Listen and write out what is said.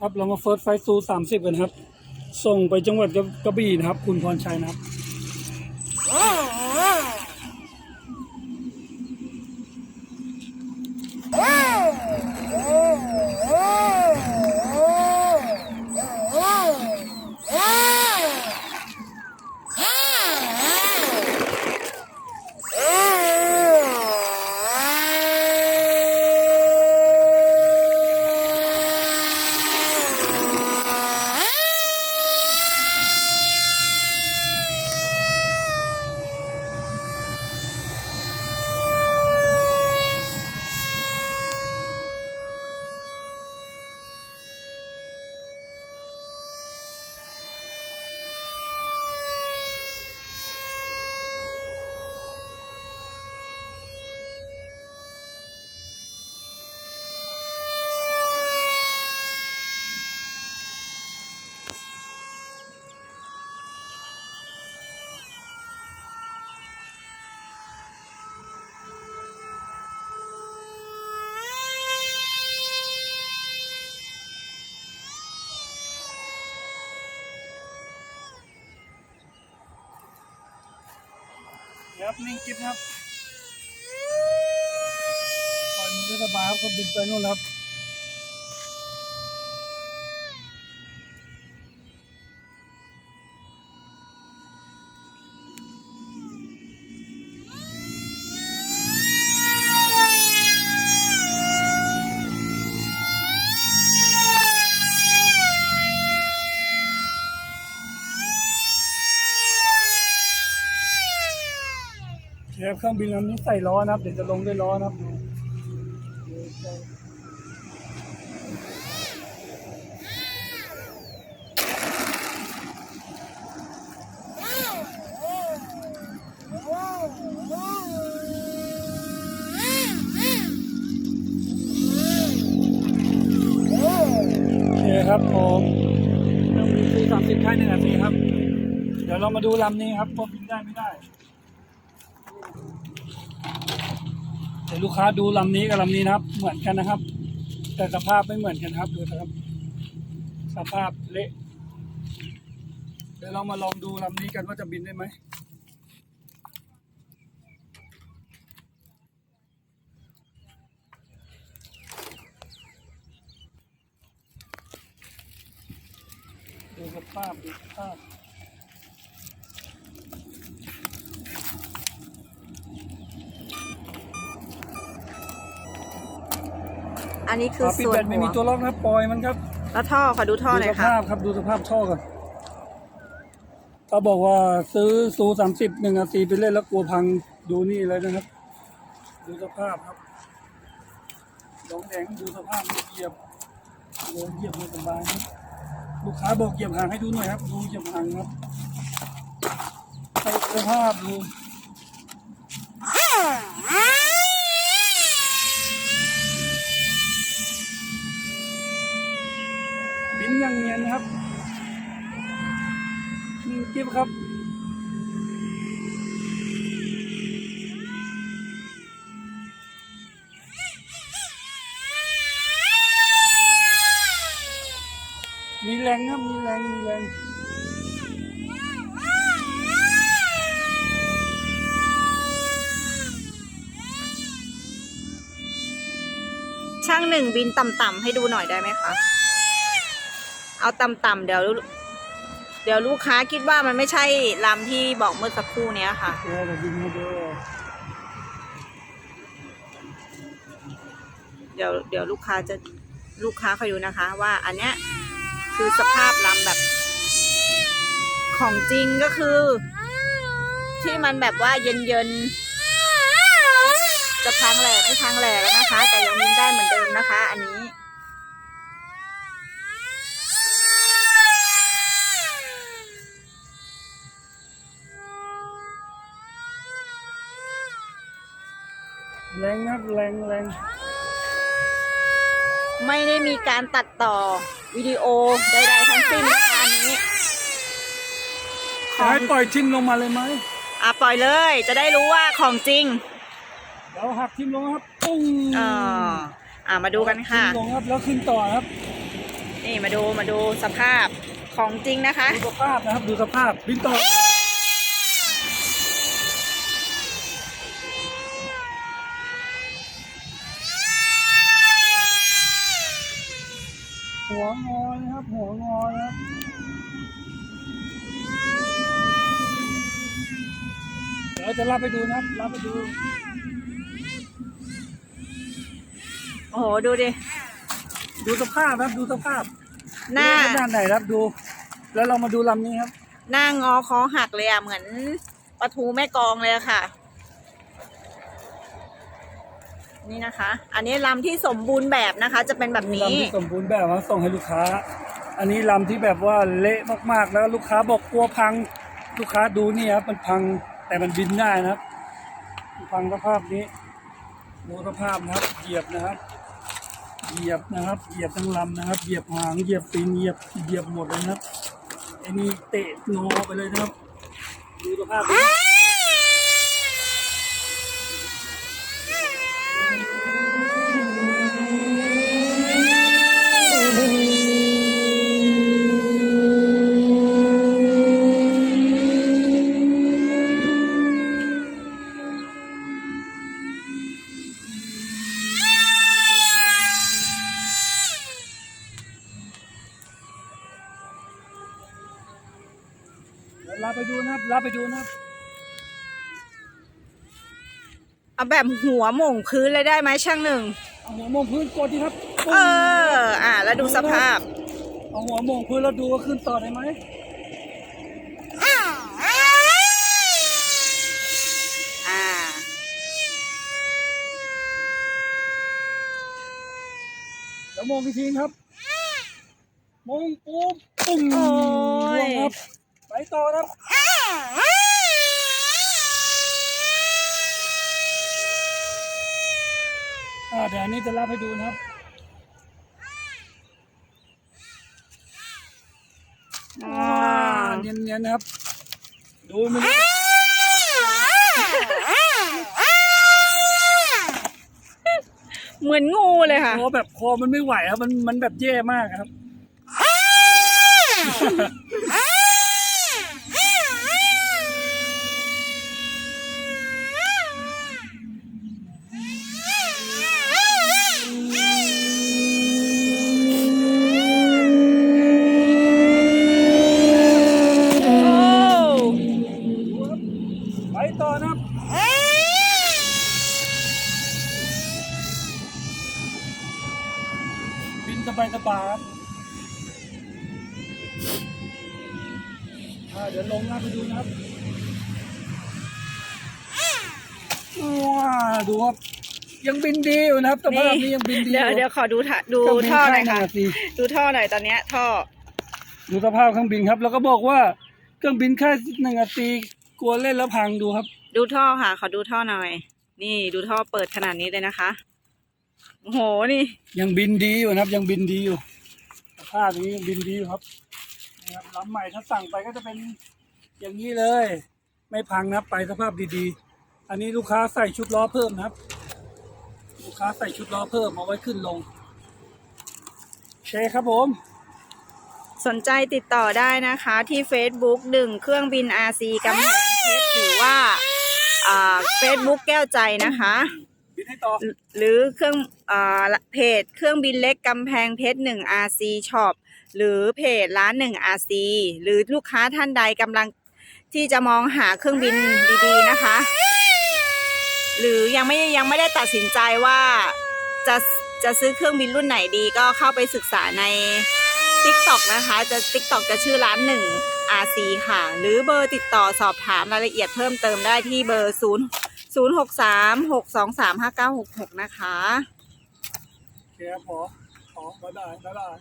ครับเรามาเฟิร์สไฟซูสามสิบกันครับ ส่งไปจังหวัดกระบี่นะครับ คุณพรชัยนะครับ ครับนิ่งกิ๊บครั บปล่อยมือได้สบายวเครื่องบินลำนี้ใส่ล้อนะครับ เดี๋ยวจะลงด้วยล้อนะครับโอเคครับผมเครื่องบินซีสามสิบแค่หนึ่งนาทีครับ เดี๋ยวเรามาดูลำนี้ครับว่าบินได้ไม่ได้ เดี๋ยว ลูกค้าดูลำนี้กับลำนี้นะครับ เหมือนกันนะครับ แต่สภาพไม่เหมือนกันครับดูนะครับ สภาพเละเดี๋ยวเรามาลองดูลำนี้กันว่าจะบินได้ไหมดูสภาพดูสภาพ อันนี้คืฝาอปิดส่วแบนตไม่หัวมีตัวล็อกนะครับปล่อยมันครับ แล้วท่อขอดูท่อหดูน่สอยค่ะภาพครับดูสภาพท่อก่อนเขาบอกว่าซื้อซูสามสิบหนึ่งอาซีไปเล่นแล้วกลัวพังดูนี่เลยนะครับ ดูสภาพครับดองแดงดูสภาพเหยียบโดนเหยียบไม่สบายครับลูกค้าบอกเหยียบห่างให้ดูหน่อยครับดูเหยียบห่างครับใส่สภาพดูบินอยังเนียนนะครับนี่ กิ๊บครับ มีแรงครับ มีแรง มีแรงช่างหนึ่งบินต่ำๆให้ดูหน่อยได้ไหมคะ เอาต่ำๆเดี๋ยว ดี๋ยวลูกค้าคิดว่ามันไม่ใช่ลำที่บอกเมื่อสักครู่เนี้ยค่ะ เดี๋ยวเราบินมาดูเดี๋ยวเดี๋ยวลูกค้าจะลูกค้าคอยดูนะคะ ว่าอันเนี้ยคือสภาพลำแบบ ของจริงก็คือ ที่มันแบบว่าเย็นเย็นจะพังแหล่ไม่พังแหล่แล้วนะคะ แต่ยังบินได้เหมือนเดิมนะคะ อันนี้ รงครับแรงแรงไม่ได้มีการตัดต่อวิดีโอใดๆทั้งสิ้นนะคะอันนี้จะให้ปล่อยทิมลงมาเลยไหมอะปล่อยเลย จะได้รู้ว่าของจริงเดี๋ยวหักทิมลงครับปุ้งอ่าอ่ามาดูกันค่ะ ทิ่มลงครับแล้วขึ้นต่อครับ นี่มาดูมาดูสภาพของจริงนะคะ ดูสภาพนะครับดูสภาพบินต่อ งอนะครับหัวงอนะครับเดี๋ยวจะรับไปดูนะครับรับไปดูโอ้โห ดูดิ ดูสภาพนะครับดูสภาพหน้า ดูด้านไหนครับดู แล้วเรามาดูลำนี้ครับ หน้างอคอหักเลยอะ เหมือนปลาทูแม่กองเลยอะค่ะ นี่นะคะ อันนี้ลำที่สมบูรณ์แบบนะคะ จะเป็นแบบนี้ลำที่สมบูรณ์แบบมาส่งให้ลูกค้า อันนี้ลำที่แบบว่าเละมากๆแล้วลูกค้าบอกกลัวพัง ลูกค้าดูนี่ครับมันพังแต่มันบินได้นะครับพังสภาพนี้ดูสภาพนะครับ เหยียบนะครับ เหยียบนะครับ เหยียบทั้งลำนะครับ เหยียบหาง เหยียบตีน เหยียบ เหยียบหมดเลยนะครับไอ้นี่เตะงอไปเลยนะครับ ดูสภาพนี้ ลาไปดูนะครับลาไปดูนะครับเอาแบบหัวหม่งพื้นเลยได้ไหมช่างหนึ่งเอาหัวโมงพื้นกดดีครับเออ อะแล้วดูสภาพ เอาหัวโมงพื้นแล้วดูว่าขึ้นต่อได้ไหมอ่า แล้วโมงอีกทีครับโมงปุ๊บปุ้มโอ้ย ลงครับไป ต่อครับอ่าเดี๋ยวอันนี้จะรับให้ดูนะครับอ่าอ่าเนียนๆนะครับ ดูมันเหมือนงูเลยค่ะคอแบบคอมันไม่ไหวครับ มันมันแบบแย่มากครับ เดี๋ยวลงหน้าไปดูนะครับว้าดูครับยังบินดีอยู่นะครับสภาพนี้ยังบินดีอเดี๋ยวยู่เดี๋ยวขอดูท่าดูเครื่องบินท่อหน่อยข้างค่ะหนึ่งนาทีดูท่อหน่อยตอนเนี้ยท่อ ดูสภาพเครื่องบินครับ แล้วก็บอกว่าเครื่องบินแค่หนึ่งนาทีกลัวเล่นแล้วพังดูครับ ดูท่อค่ะ ขอดูท่อหน่อย นี่ดูท่อเปิดขนาดนี้เลยนะคะโอ้โหนี่ ยังบินดีอยู่นะครับ ยังบินดีอยู่สภาพนี้ยังบินดีอยู่ครับ นี่ครับลำใหม่ถ้าสั่งไปก็จะเป็นอย่างนี้เลย ไม่พังนะไปสภาพดีๆ อันนี้ลูกค้าใส่ชุดล้อเพิ่มนะครับ ลูกค้าใส่ชุดล้อเพิ่มเอาไว้ขึ้นลงโอเคครับผม สนใจติดต่อได้นะคะที่ Facebook ดึงเครื่องบิน RC กำแพงเพชรหรือว่าอ่า Facebook แก้วใจนะคะ หรือเครื่องอ่าเพจเครื่องบินเล็กกำแพงเพชรหนึ่ง RC Shop หรือเพจร้านหนึ่ง RC หรือลูกค้าท่านใดกำลังที่จะมองหาเครื่องบินดีๆนะคะ หรือยังไม่ยังไม่ได้ตัดสินใจว่าจะจะซื้อเครื่องบินรุ่นไหนดีก็เข้าไปศึกษาใน TikTok นะคะจะ TikTok จะชื่อร้านหนึ่ง RC ค่ะ หรือเบอร์ติดต่อสอบถามรายละเอียดเพิ่มเติมได้ที่เบอร์ 0 ศูนย์หกสามหกสองสามห้าเก้าหกหกนะคะ โอเคครับหอหอบ๊ายบายบ๊ายบาย